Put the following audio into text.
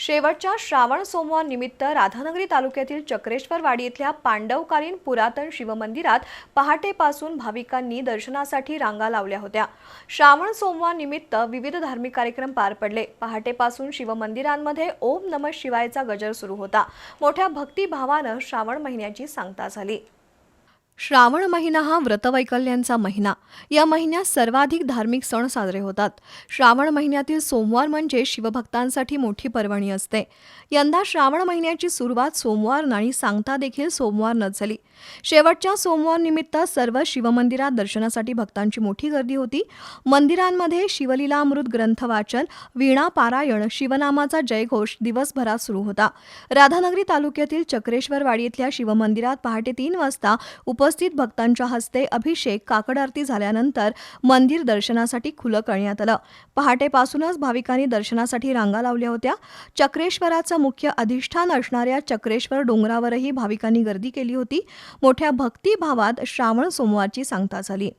शेवटच्या श्रावण सोमवार निमित्त राधानगरी तालुक्यातील चक्रेश्वरवाडी इथल्या पांडवकालीन पुरातन शिवमंदिरात पहाटेपासून भाविकांनी दर्शनासाठी रांगा लावल्या होत्या. श्रावण सोमवार निमित्त विविध धार्मिक कार्यक्रम पार पडले. पहाटेपासून शिवमंदिरांमध्ये ओम नम शिवायचा गजर सुरू होता. मोठ्या भक्तिभावानं श्रावण महिन्याची सांगता झाली. श्रावण महिना हा व्रतवैकल्यांचा महिना. या महिन्यात सर्वाधिक धार्मिक सण साजरे होतात. श्रावण महिन्यातील सोमवार म्हणजे शिवभक्तांसाठी मोठी पर्वणी असते. यंदा श्रावण महिन्याची सुरुवात सोमवार नाणी सांगता देखील सोमवार न झाली शेवटच्या सोमवार निमित्त सर्व शिवमंदिरात दर्शनासाठी भक्तांची मोठी गर्दी होती. मंदिरांमध्ये शिवलीलामृत ग्रंथ वाचन वीणा पारायण शिवनामाचा जयघोष दिवसभरात सुरू होता. राधानगरी तालुक्यातील चक्रेश्वरवाडी इथल्या शिवमंदिरात पहाटे तीन वाजता उप उपस्थित भक्तांच्या हस्ते अभिषेक काकड आरती झाल्यानंतर मंदिर दर्शनासाठी खुलं करण्यात आलं. पहाटेपासूनच भाविकांनी दर्शनासाठी रांगा लावल्या होत्या. चक्रेश्वराचं मुख्य अधिष्ठान असणाऱ्या चक्रेश्वर डोंगरावरही भाविकांनी गर्दी केली होती. मोठ्या भक्तिभावात श्रावण सोमवारची सांगता झाली.